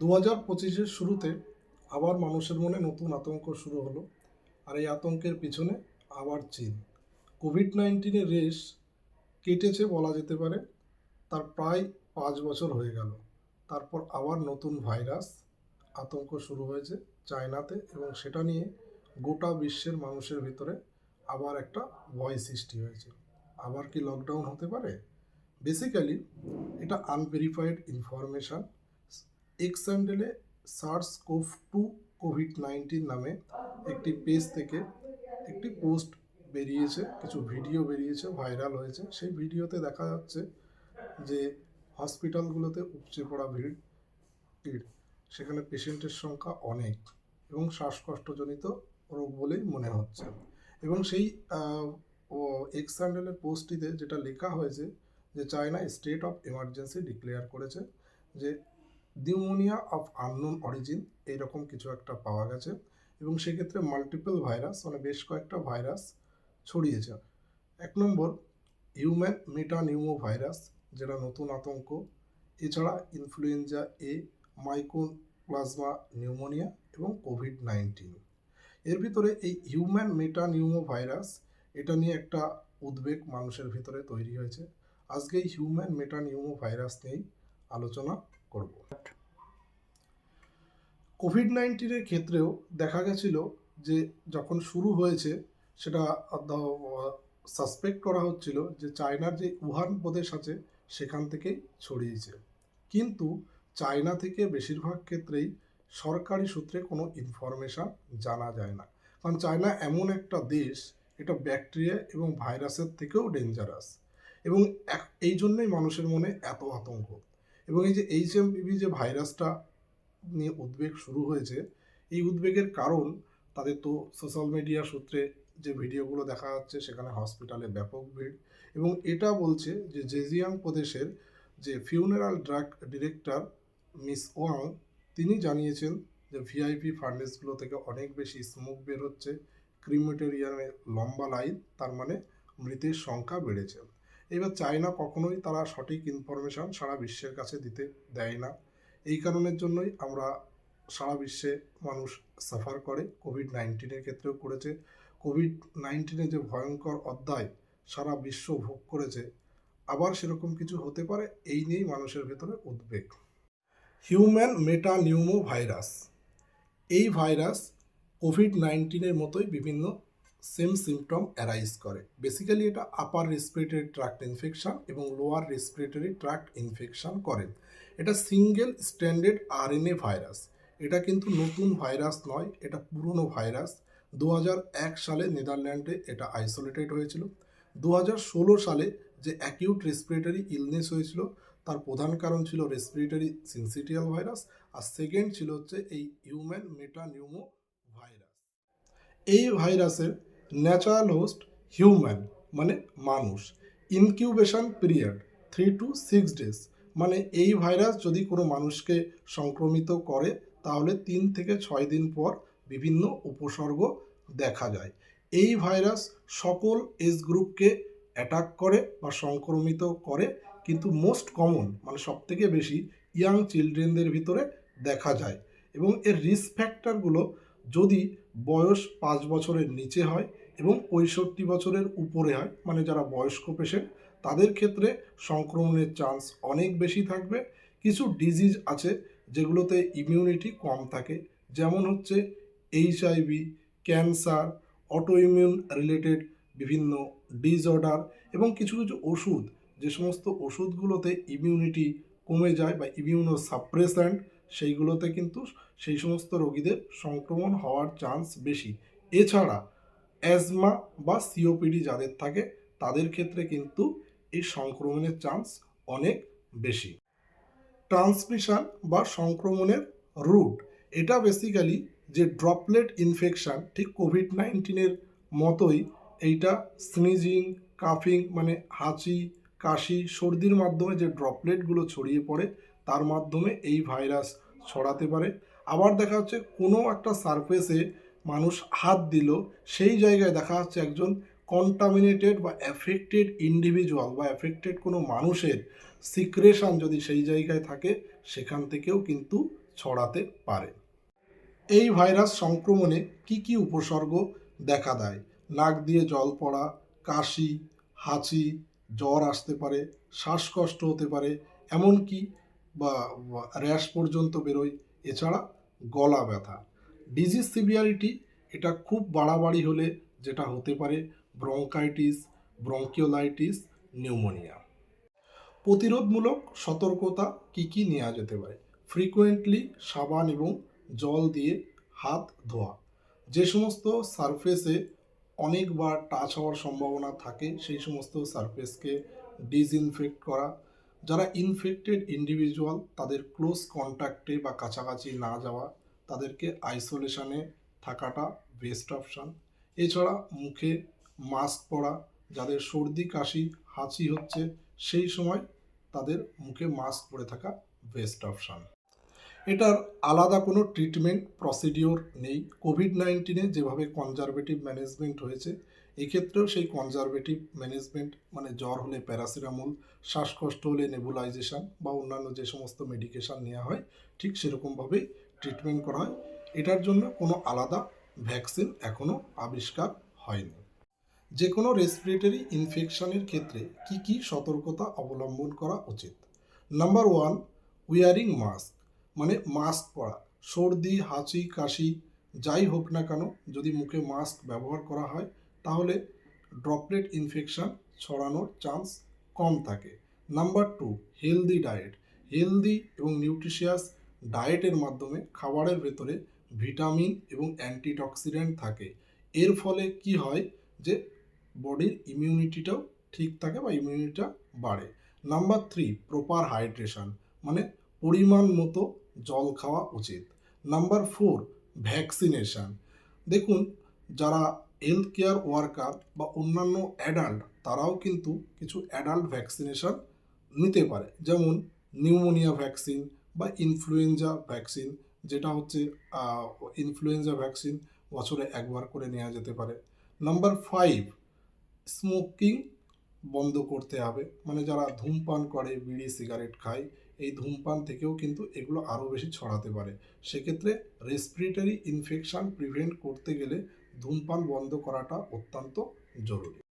দু হাজার পঁচিশের শুরুতে আবার মানুষের মনে নতুন আতঙ্ক শুরু হলো, আর এই আতঙ্কের পিছনে আবার চীন। কোভিড নাইন্টিনের রেস কেটেছে বলা যেতে পারে, তার প্রায় পাঁচ বছর হয়ে গেল। তারপর আবার নতুন ভাইরাস, আতঙ্ক শুরু হয়েছে চায়নাতে এবং সেটা নিয়ে গোটা বিশ্বের মানুষের ভিতরে আবার একটা ভয় সৃষ্টি হয়েছে। আবার কি লকডাউন হতে পারে? বেসিক্যালি এটা unverified information X SARS CoV two COVID nineteen নামে একটি পেজ থেকে একটি পোস্ট বেরিয়েছে, কিছু ভিডিও বেরিয়েছে ভাইরাল হয়েছে। সেই ভিডিওতে দেখা যাচ্ছে যে হসপিটালগুলোতে উপচে পড়া ভিড় ভিড়। সেখানে পেশেন্টের সংখ্যা অনেক এবং শ্বাসকষ্টজনিত রোগ বলেই মনে হচ্ছে। এবং সেই এক্স পোস্টটিতে যেটা লেখা হয়েছে যে China state of emergency declare করেছে যে নিউমোনিয়া অফ আননোন অরিজিন এইরকম কিছু একটা পাওয়া গেছে এবং সেক্ষেত্রে মাল্টিপল ভাইরাস মানে বেশ কয়েকটা ভাইরাস ছড়িয়েছে। এক নম্বর হিউম্যান মেটা নিউমো ভাইরাস যেটা নতুন আতঙ্ক। এছাড়া influenza A mycoplasma pneumonia এবং কোভিড নাইন্টিন এর ভিতরে এই হিউম্যান মেটা নিউমো ভাইরাস এটা নিয়ে একটা উদ্বেগ মানুষের ভিতরে তৈরি হয়েছে। আজকে এই হিউম্যান মেটা নিউমো ভাইরাস নিয়েই আলোচনা করব। কোভিড নাইন্টিনের ক্ষেত্রেও দেখা গেছিল যে যখন শুরু হয়েছে, সেটা সাসপেক্ট করা হচ্ছিল যে চায়নার যে উহান প্রদেশ আছে, সেখান থেকেই ছড়িয়েছে। কিন্তু চায়না থেকে বেশিরভাগ ক্ষেত্রেই সরকারি সূত্রে কোনো ইনফরমেশান জানা যায় না। কারণ চায়না এমন একটা দেশ, এটা ব্যাকটেরিয়া এবং ভাইরাসের থেকেও ডেঞ্জারাস এবং এই জন্যই মানুষের মনে এত আতঙ্ক। এবং এই যে এইচ এম যে ভাইরাসটা নিয়ে উদ্বেগ শুরু হয়েছে, এই উদ্বেগের কারণ তাদের তো সোশ্যাল মিডিয়া সূত্রে যে ভিডিওগুলো দেখা যাচ্ছে, সেখানে হসপিটালে ব্যাপক ভিড় এবং এটা বলছে যে জেজিয়াং প্রদেশের যে funeral drug director miss Wang তিনি জানিয়েছেন যে ভিআইপি ফার্নেসগুলো থেকে অনেক বেশি স্মোক বের হচ্ছে ক্রিমেটোরিয়ামে লম্বা লাইন তার মানে মৃতের সংখ্যা বেড়েছে। এবার চায়না কখনোই তারা সঠিক ইনফরমেশন সারা বিশ্বের কাছে দিতে দেয় না। এই কারণের জন্যই আমরা সারা বিশ্বে মানুষ সাফার করে। কোভিড নাইন্টিনের ক্ষেত্রেও করেছে। কোভিড নাইন্টিনের যে ভয়ঙ্কর অধ্যায় সারা বিশ্ব ভোগ করেছে, আবার সেরকম কিছু হতে পারে, এই নিয়েই মানুষের ভেতরে উদ্বেগ। হিউম্যান মেটা নিউমো ভাইরাস এই ভাইরাস কোভিড নাইন্টিনের মতোই বিভিন্ন সেম সিমটম অ্যারাইজ করে বেসিক্যালি এটা আপার রেসপিরেটরি ট্র্যাক্ট ইনফেকশন এবং লোয়ার রেসপিরেটরি ট্র্যাক্ট ইনফেকশন করে এটা সিঙ্গেল স্ট্যান্ডার্ড আরএনএ ভাইরাস এটা কিন্তু নতুন ভাইরাস নয় এটা পুরনো ভাইরাস দু সালে নেদারল্যান্ডে এটা আইসোলেটেড হয়েছিল। দু হাজার ষোলো সালে যে অ্যাকিউট রেসপিরেটরি ইলনেস হয়েছিল, তার প্রধান কারণ ছিল রেসপিরেটরি সিনসিটিয়াল ভাইরাস আর সেকেন্ড ছিল হচ্ছে এই হিউম্যান মেটা নিউমো ভাইরাস এই ভাইরাসের ন্যাচারাল হোস্ট হিউম্যান মানে মানুষ। Incubation period three to six days মানে এই ভাইরাস যদি কোনো মানুষকে সংক্রমিত করে, তাহলে তিন থেকে ছয় দিন পর বিভিন্ন উপসর্গ দেখা যায়। এই ভাইরাস সকল এজ গ্রুপকে অ্যাটাক করে বা সংক্রমিত করে, কিন্তু মোস্ট কমন মানে সবথেকে বেশি ইয়াং চিলড্রেনদের ভিতরে দেখা যায়। এবং এর রিস্ক ফ্যাক্টরগুলো যদি বয়স পাঁচ বছরের নিচে হয় এবং পঁয়ষট্টি বছরের উপরে হয় মানে যারা বয়স্ক পেশেন্ট তাদের ক্ষেত্রে সংক্রমণের চান্স অনেক বেশি থাকবে। কিছু ডিজিজ আছে যেগুলোতে ইমিউনিটি কম থাকে, যেমন হচ্ছে এইচআইভি ক্যান্সার অটোইমিউন রিলেটেড বিভিন্ন ডিসঅর্ডার এবং কিছু কিছু ওষুধ। যে সমস্ত ওষুধগুলোতে ইমিউনিটি কমে যায় বা ইমিউনো সাপ্রেসেন্ট সেইগুলোতে কিন্তু সেই সমস্ত রোগীদের সংক্রমণ হওয়ার চান্স বেশি। এছাড়া অ্যাজমা বা সিওপিডি যাদের থাকে, তাদের ক্ষেত্রে কিন্তু এই সংক্রমণের চান্স অনেক বেশি। ট্রান্সমিশন বা সংক্রমণের রুট, এটা বেসিক্যালি যে ড্রপলেট ইনফেকশান ঠিক কোভিড নাইন্টিনের মতোই এইটা স্নিজিং কাফিং মানে হাঁচি, কাশি, সর্দির মাধ্যমে যে ড্রপলেটগুলো ছড়িয়ে পড়ে, তার মাধ্যমে এই ভাইরাস ছড়াতে পারে। আবার দেখা যাচ্ছে কোনো একটা সারফেসে মানুষ হাত দিল, সেই জায়গায় দেখা যাচ্ছে একজন কন্টামিনেটেড বা অ্যাফেক্টেড ইন্ডিভিজুয়াল বা অ্যাফেক্টেড কোনো মানুষের সিক্রেশন যদি সেই জায়গায় থাকে, সেখান থেকেও কিন্তু ছড়াতে পারে। এই ভাইরাস সংক্রমণে কি কি উপসর্গ দেখা দেয়? নাক দিয়ে জল পড়া, কাশি, হাঁচি, জ্বর আসতে পারে, শ্বাসকষ্ট হতে পারে, এমনকি বা, র্যাশ পর্যন্ত বেরোয়, এছাড়া গলা ব্যথা। ডিজিজ সিভিয়ারিটি এটা খুব বাড়াবাড়ি হলে যেটা হতে পারে ব্রঙ্কাইটিস ব্রঙ্কিওলাইটিস নিউমোনিয়া প্রতিরোধমূলক সতর্কতা কি কি নেওয়া যেতে পারে? ফ্রিকোয়েন্টলি সাবান এবং জল দিয়ে হাত ধোয়া। যে সমস্ত সারফেসে অনেকবার টাচ হওয়ার সম্ভাবনা থাকে, সেই সমস্ত সারফেসকে ডিসইনফেক্ট করা। যারা ইনফেক্টেড ইন্ডিভিজুয়াল তাদের ক্লোজ কন্ট্যাক্টে বা কাছাকাছি না যাওয়া। তাদেরকে আইসোলেশনে থাকাটা বেস্ট অপশান। এছাড়া মুখে মাস্ক পরা, যাদের সর্দি, কাশি, হাঁচি হচ্ছে, সেই সময় তাদের মুখে মাস্ক পরে থাকা বেস্ট অপশান। এটার আলাদা কোনো ট্রিটমেন্ট প্রসিডিওর নেই। কোভিড নাইন্টিনে যেভাবে কনজারভেটিভ ম্যানেজমেন্ট হয়েছে, এক্ষেত্রেও সেই কনজারভেটিভ ম্যানেজমেন্ট মানে জ্বর হলে প্যারাসিটামল, শ্বাসকষ্ট হলে নেবুলাইজেশন বা অন্যান্য যে সমস্ত মেডিকেশান নেওয়া হয়, ঠিক সেরকমভাবেই ট্রিটমেন্ট করা হয়। এটার জন্য কোনো আলাদা ভ্যাকসিন এখনও আবিষ্কার হয়নি। যে কোনো রেসপিরেটরি ইনফেকশনের ক্ষেত্রে কি কি সতর্কতা অবলম্বন করা উচিত? নাম্বার ওয়ান উইয়ারিং মাস্ক মানে মাস্ক পরা। সর্দি, হাঁচি, কাশি, যাই হোক না কেন, যদি মুখে মাস্ক ব্যবহার করা হয়, তাহলে ড্রপলেট ইনফেকশন ছড়ানোর চান্স কম থাকে। Number two healthy diet healthy এবং নিউট্রিশিয়াস ডায়েটের মাধ্যমে খাবারের ভেতরে ভিটামিন এবং অ্যান্টিটক্সিডেন্ট থাকে। এর ফলে কি হয় যে বডির ইমিউনিটিটাও ঠিক থাকে বা ইমিউনিটিটা বাড়ে। নাম্বার থ্রি, প্রপার হাইড্রেশন মানে পরিমাণ মতো জল খাওয়া উচিত। Number four, vaccination. দেখুন, যারা হেলথ কেয়ার ওয়ার্কার বা অন্যান্য অ্যাডাল্ট তারাও কিন্তু কিছু অ্যাডাল্ট ভ্যাকসিনেশন নিতে পারে। যেমন নিউমোনিয়া ভ্যাকসিন বা ইনফ্লুয়েঞ্জা ভ্যাকসিন যেটা হচ্ছে ইনফ্লুয়েঞ্জা ভ্যাকসিন বছরে একবার করে নেওয়া যেতে পারে। নাম্বার ফাইভ স্মোকিং বন্ধ করতে হবে। মানে যারা ধূমপান করে, বিড়ি সিগারেট খায়, এই ধূমপান থেকেও কিন্তু এগুলো আরও বেশি ছড়াতে পারে। সেক্ষেত্রে রেসপিরেটরি ইনফেকশান প্রিভেন্ট করতে গেলে ধূমপান বন্ধ করাটা অত্যন্ত জরুরি।